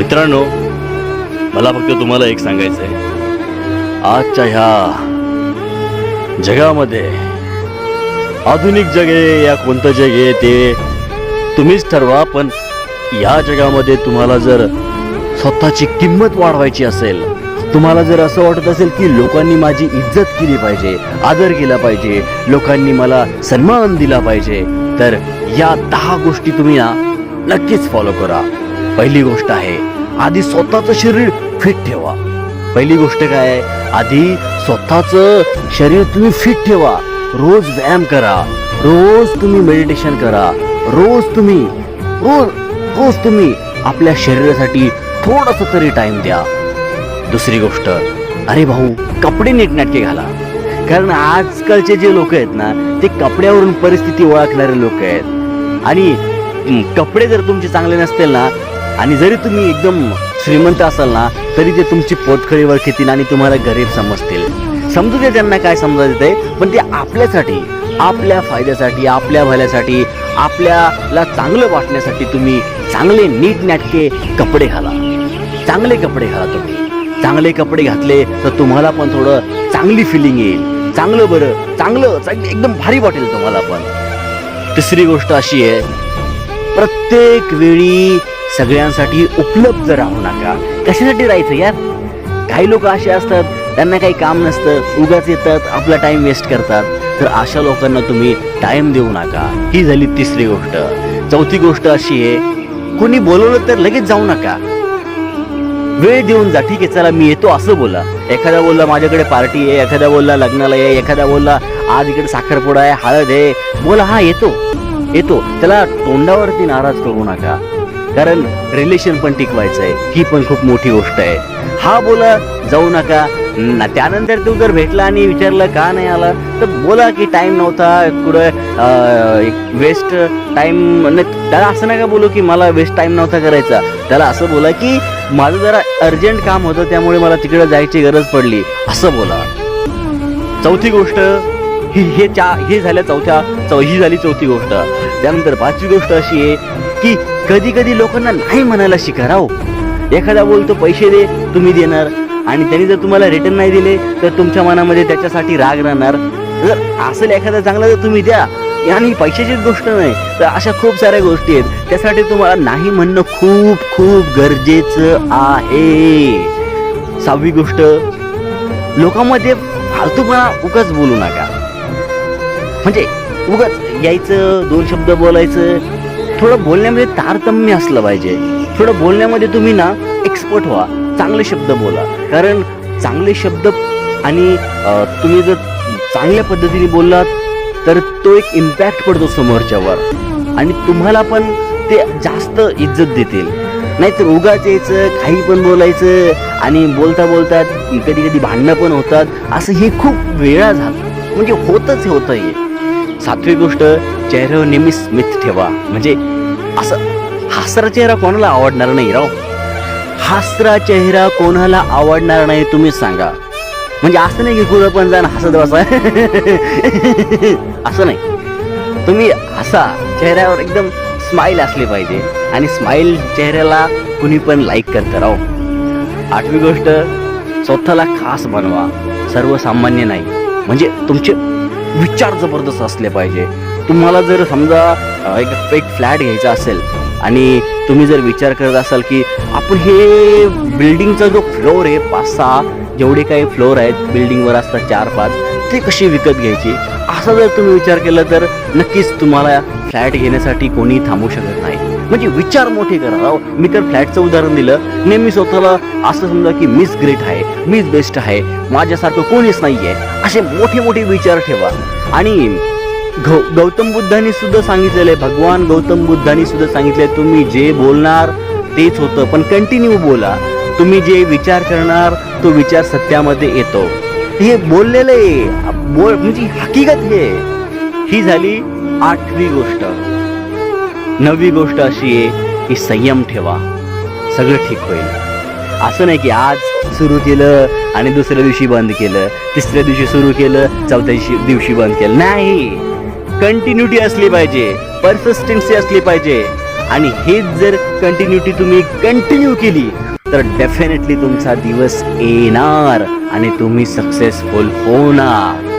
मित्रांनो मला फक्त तुम्हाला एक सांगायचं आहे आजच्या ह्या जगामध्ये आधुनिक जग आहे या कोणतं जग आहे ते तुम्हीच ठरवा पण या जगामध्ये तुम्हाला जर स्वतःची किंमत वाढवायची असेल तुम्हाला जर असं वाटत असेल की लोकांनी माझी इज्जत केली पाहिजे आदर केला पाहिजे लोकांनी मला सन्मान दिला पाहिजे तर या दहा गोष्टी तुम्ही ना नक्कीच फॉलो करा. पहिली गोष्ट आहे आधी स्वतःचं शरीर फिट ठेवा. पहिली गोष्ट काय आधी स्वतःचं शरीर तुम्ही फिट ठेवा. रोज व्यायाम करा रोज तुम्ही मेडिटेशन करा रोज तुम्ही रोज रोज तुम्ही आपल्या शरीरासाठी थोडस तरी टाइम द्या. दुसरी गोष्ट अरे भाऊ कपडे नीटनाटके घाला. कारण आजकालचे जे लोक आहेत ना ते कपड्यावरून परिस्थिती ओळखणारे लोक आहेत. आणि कपडे जर तुमचे चांगले नसतील ना आणि जरी तुम्ही एकदम श्रीमंत असाल ना तरी ते तुमची पोतखळीवर घेतील आणि तुम्हाला गरीब समजतील. समजू दे त्यांना काय समजायचं आहे पण ते आपल्यासाठी आपल्या फायद्यासाठी आपल्या भल्यासाठी आपल्याला चांगलं वाटण्यासाठी तुम्ही चांगले नीट नाटके कपडे घाला. चांगले कपडे घाला तुम्ही. चांगले कपडे घातले तर तुम्हाला पण थोडं चांगली फिलिंग येईल. चांगलं बरं चांगलं चांगलं एकदम भारी वाटेल तुम्हाला पण. तिसरी गोष्ट अशी आहे प्रत्येक वेळी सगळ्यांसाठी उपलब्ध राहू नका. कशासाठी राहायचं यार? काही लोक असे असतात त्यांना काही काम नसतं उगाच येतात आपला टाइम वेस्ट करतात. तर अशा लोकांना तुम्ही टाइम देऊ नका. ही झाली तिसरी गोष्ट. चौथी गोष्ट अशी आहे कोणी बोलवलं तर लगेच जाऊ नका. वेळ देऊन जा ठीक आहे चला मी येतो असं बोला. एखादा बोलला माझ्याकडे पार्टी आहे एखादा बोलला लग्नाला आहे एखादा बोलला आज इकडे साखरपुडा आहे हळद आहे. बोला हा येतो. येतो. त्याला तोंडावरती नाराज करू नका. कारण रिलेशन पण टिकवायचं आहे. ही पण खूप मोठी गोष्ट आहे. हा बोला जाऊ नका. ना त्यानंतर तू जर भेटला आणि विचारलं का नाही आला? तर बोला की टाईम नव्हता कुठं वेस्ट टाईम त्याला असं नका बोलू की मला वेस्ट टाईम नव्हता करायचा. त्याला असं बोला की माझं जरा अर्जंट काम होतं त्यामुळे मला तिकडं जायची गरज पडली. असं बोला. चौथी गोष्ट ही हे चा हे झाल्या चौथ्या चौ ही झाली चौथी गोष्ट. त्यानंतर पाचवी गोष्ट अशी आहे की कधी कधी लोकांना नाही म्हणायला शिका राव. एखादा बोलतो पैसे दे तुम्ही देणार. आणि त्यांनी जर तुम्हाला रिटर्न नाही दिले तर तुमच्या मनामध्ये त्याच्यासाठी राग राहणार. जर असेल एखादा चांगला तर तुम्ही द्या. आणि पैशाचीच गोष्ट नाही तर अशा खूप साऱ्या गोष्टी आहेत. त्यासाठी तुम्हाला नाही म्हणणं खूप खूप गरजेचं आहे. सहावी गोष्ट लोकांमध्ये फालतूपणा उगाच बोलू नका. म्हणजे उगाच यायचं दोन शब्द बोलायचं थोडं बोलण्यामध्ये तारतम्य असलं पाहिजे. थोडं बोलण्यामध्ये तुम्ही ना एक्सपर्ट व्हा. चांगले शब्द बोला. कारण चांगले शब्द आणि तुम्ही जर चांगल्या पद्धतीने बोललात तर तो एक इम्पॅक्ट पडतो समोरच्यावर. आणि तुम्हाला पण ते जास्त इज्जत देतील. नाहीतर उगाच यायचं काही पण बोलायचं आणि बोलता बोलतात कधी कधी भांडणं पण होतात. असं हे खूप वेळा झालं. म्हणजे होतच होतं हे सातवी गोष्ट चेहऱ्यावर नेहमी स्मित ठेवा. म्हणजे असं हासरा चेहरा कोणाला आवडणार नाही राव? हासरा चेहरा कोणाला आवडणार नाही तुम्ही सांगा. म्हणजे असं नाही की कुठं पण जाण हसत बसा. असं नाही. तुम्ही हसा चेहऱ्यावर एकदम स्माईल असली पाहिजे. आणि स्माईल चेहऱ्याला कुणी पण लाईक करतं राव. आठवी गोष्ट स्वतःला खास बनवा. सर्वसामान्य नाही. म्हणजे तुमचे विचार जबरदस्त असले पाहिजे. तुम्हाला जर समजा एक एक फ्लॅट घ्यायचा असेल आणि तुम्ही जर विचार करत असाल की आपण हे बिल्डिंगचा जो फ्लोअर आहे पाच सहा जेवढे काही फ्लोअर आहेत बिल्डिंगवर असतात चार पाच ते कशी विकत घ्यायची? असा जर तुम्ही विचार केला तर नक्कीच तुम्हाला फ्लॅट घेण्यासाठी कोणी थांबू शकत नाही. म्हणजे विचार मोठे करा. राव मी तर फ्लॅटचं उदाहरण दिलं. नेहमी स्वतःला असं समजा की मीच ग्रेट आहे मीच बेस्ट आहे माझ्यासारखं कोणीच नाही आहे असे मोठे मोठे विचार ठेवा. आणि गौ गौतम बुद्धांनी सुद्धा सांगितलेलं आहे भगवान गौतम बुद्धांनी सुद्धा सांगितलंय तुम्ही जे बोलणार तेच होतं पण कंटिन्यू बोला. तुम्ही जे विचार करणार तो विचार सत्यामध्ये येतो. हे बोललेलं आहे. बोल म्हणजे हकीकत हे. ही झाली आठवी गोष्ट. नववी गोष्ट अशी आहे की संयम ठेवा. सगळं ठीक होईल. असं नाही की आज सुरू केलं आणि दुसऱ्या दिवशी बंद केलं. तिसऱ्या दिवशी सुरू केलं चौथ्या दिवशी दिवशी बंद केलं. नाही. कंटिन्युटी असली पाहिजे. परसिस्टन्सी असली पाहिजे. आणि हेच जर कंटिन्युटी तुम्ही कंटिन्यू केली तर डेफिनेटली तुमचा दिवस येणार आणि तुम्ही सक्सेसफुल होणार.